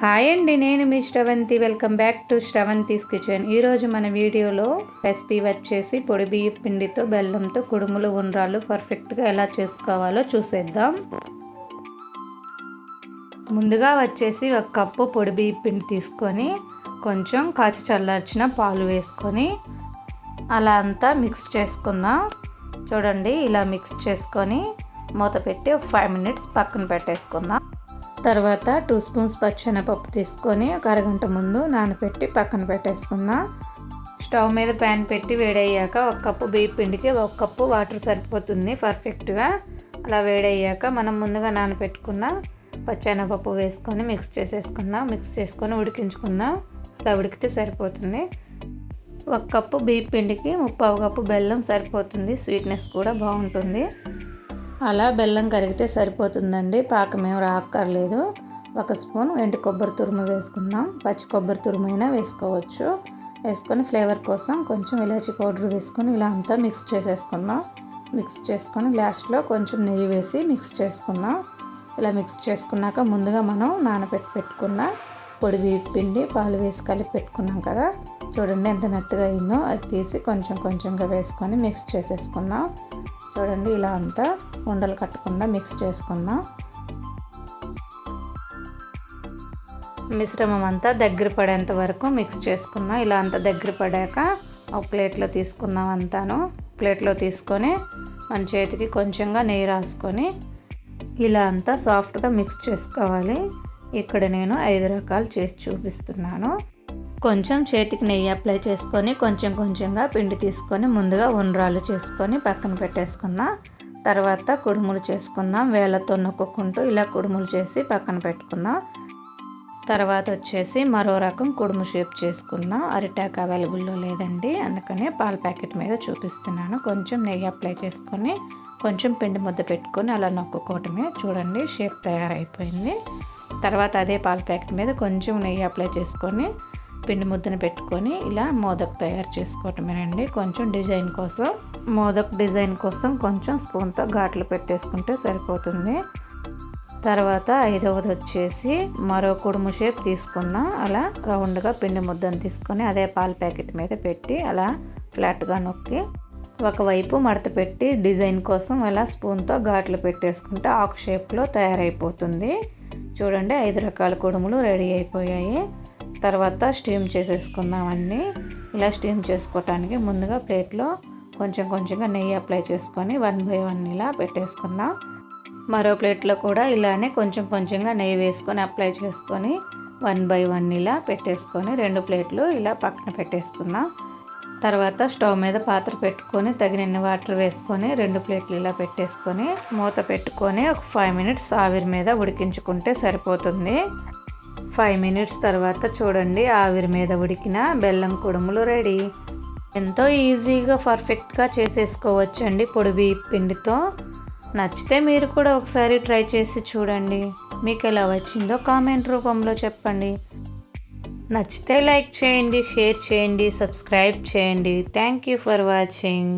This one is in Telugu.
హాయ్ అండి నేను మీ Sravanthi. Welcome back to Sravanthi's kitchen. ఈరోజు మన వీడియోలో రెసిపీ వచ్చేసి పొడి బియ్య పిండితో బెల్లంతో కుడుములు ఉండ్రాలు పర్ఫెక్ట్గా ఎలా చేసుకోవాలో చూసేద్దాం. ముందుగా వచ్చేసి ఒక కప్పు పొడి బియ్య పిండి తీసుకొని కొంచెం కాచి చల్లార్చిన పాలు వేసుకొని అలా అంతా మిక్స్ చేసుకుందాం. చూడండి ఇలా మిక్స్ చేసుకొని మూత పెట్టి ఒక ఫైవ్ మినిట్స్ పక్కన పెట్టేసుకుందాం. తర్వాత టూ స్పూన్స్ పచ్చెనపప్పు తీసుకొని ఒక అరగంట ముందు నానబెట్టి పక్కన పెట్టేసుకుందాం. స్టవ్ మీద ప్యాన్ పెట్టి వేడయ్యాక ఒక కప్పు బియ్య పిండికి ఒక కప్పు వాటర్ సరిపోతుంది పర్ఫెక్ట్గా. అలా వేడయ్యాక మనం ముందుగా నానబెట్టుకున్న పచ్చెనపప్పు వేసుకొని మిక్స్ చేసేసుకుందాం. మిక్స్ చేసుకొని ఉడికించుకుందాం. అలా ఉడికితే సరిపోతుంది. ఒక కప్పు బియ్య పిండికి ముప్పావు కప్పు బెల్లం సరిపోతుంది. స్వీట్నెస్ కూడా బాగుంటుంది. అలా బెల్లం కరిగితే సరిపోతుందండి. పాకం ఏం రాక్కర్లేదు. ఒక స్పూన్ ఎండు కొబ్బరి తురుము వేసుకుందాం. పచ్చి కొబ్బరి తురుము అయినా వేసుకోవచ్చు. వేసుకొని ఫ్లేవర్ కోసం కొంచెం ఇలాచి పౌడర్ వేసుకొని ఇలా అంతా మిక్స్ చేసేసుకుందాం. మిక్స్ చేసుకొని లాస్ట్లో కొంచెం నెయ్యి వేసి మిక్స్ చేసుకుందాం. ఇలా మిక్స్ చేసుకున్నాక ముందుగా మనం నానబెట్టి పెట్టుకున్న పొడి పిండి పాలు వేసి కలిపి పెట్టుకున్నాం కదా. చూడండి ఎంత మెత్తగా అయిందో. అది తీసి కొంచెం కొంచెంగా వేసుకొని మిక్స్ చేసేసుకుందాం. చూడండి ఇలా అంతా ఉండలు కట్టకుండా మిక్స్ చేసుకుందాం. మిశ్రమం అంతా దగ్గర పడేంత వరకు మిక్స్ చేసుకుందాం. ఇలా అంతా దగ్గర పడాక ఒక ప్లేట్లో తీసుకుందాం అంతాను. ప్లేట్లో తీసుకొని మన చేతికి కొంచెంగా నెయ్యి రాసుకొని ఇలా అంతా సాఫ్ట్గా మిక్స్ చేసుకోవాలి. ఇక్కడ నేను ఐదు రకాలు చేసి చూపిస్తున్నాను. కొంచెం చేతికి నెయ్యి అప్లై చేసుకొని కొంచెం కొంచెంగా పిండి తీసుకొని ముందుగా ఉండ్రాలు చేసుకొని పక్కన పెట్టేసుకుందాం తర్వాత కుడుములు చేసుకుందాం. వేళ్ళతో నొక్కుంటూ ఇలా కుడుములు చేసి పక్కన పెట్టుకుందాం తర్వాత వచ్చేసి మరో రకం కుడుము షేప్ చేసుకుందాం అరిటాక్ అవైలబుల్లో లేదండి. అందుకనే పాల ప్యాకెట్ మీద చూపిస్తున్నాను. కొంచెం నెయ్యి అప్లై చేసుకొని కొంచెం పిండి ముద్ద పెట్టుకొని అలా నొక్కుకోవటమే. చూడండి షేప్ తయారైపోయింది. తర్వాత అదే పాల ప్యాకెట్ మీద కొంచెం నెయ్యి అప్లై చేసుకొని పిండి ముద్దను పెట్టుకొని ఇలా మోదక్ తయారు చేసుకోవటమేనండి కొంచెం డిజైన్ కోసం మోదక్ డిజైన్ కోసం కొంచెం స్పూన్తో ఘాట్లు పెట్టేసుకుంటే సరిపోతుంది. తర్వాత ఐదవది వచ్చేసి మరో కుడుము షేప్ తీసుకున్నా అలా రౌండ్గా పిండి ముద్దను తీసుకొని అదే పాల ప్యాకెట్ మీద పెట్టి అలా ఫ్లాట్గా నొక్కి ఒకవైపు మడత పెట్టి డిజైన్ కోసం అలా స్పూన్తో ఘాట్లు పెట్టేసుకుంటే ఆకు షేప్లో తయారైపోతుంది. చూడండి ఐదు రకాల కుడుములు రెడీ అయిపోయాయి. తర్వాత స్టీమ్ చేసేసుకుందాం అన్నీ ఇలా స్టీమ్ చేసుకోవటానికి ముందుగా ప్లేట్లో కొంచెం కొంచెంగా నెయ్యి అప్లై చేసుకొని వన్ బై వన్ ఇలా పెట్టేసుకుందాం. మరో ప్లేట్లో కూడా ఇలానే కొంచెం కొంచెంగా నెయ్యి వేసుకొని అప్లై చేసుకొని వన్ బై వన్ ఇలా పెట్టేసుకొని రెండు ప్లేట్లు ఇలా పక్కన పెట్టేసుకుందాం. తర్వాత స్టవ్ మీద పాత్ర పెట్టుకొని తగినన్ని వాటర్ వేసుకొని రెండు ప్లేట్లు ఇలా పెట్టేసుకొని మూత పెట్టుకొని ఒక ఫైవ్ మినిట్స్ ఆవిరి మీద ఉడికించుకుంటే సరిపోతుంది. ఫైవ్ మినిట్స్ తర్వాత చూడండి ఆవిరి మీద ఉడికిన బెల్లం కుడుములు రెడీ. ఎంతో ఈజీగా పర్ఫెక్ట్గా చేసేసుకోవచ్చండి పొడివి పిండితో. నచ్చితే మీరు కూడా ఒకసారి ట్రై చేసి చూడండి. మీకు ఎలా వచ్చిందో కామెంట్ రూపంలో చెప్పండి. నచ్చితే లైక్ చేయండి షేర్ చేయండి సబ్స్క్రైబ్ చేయండి. Thank you for watching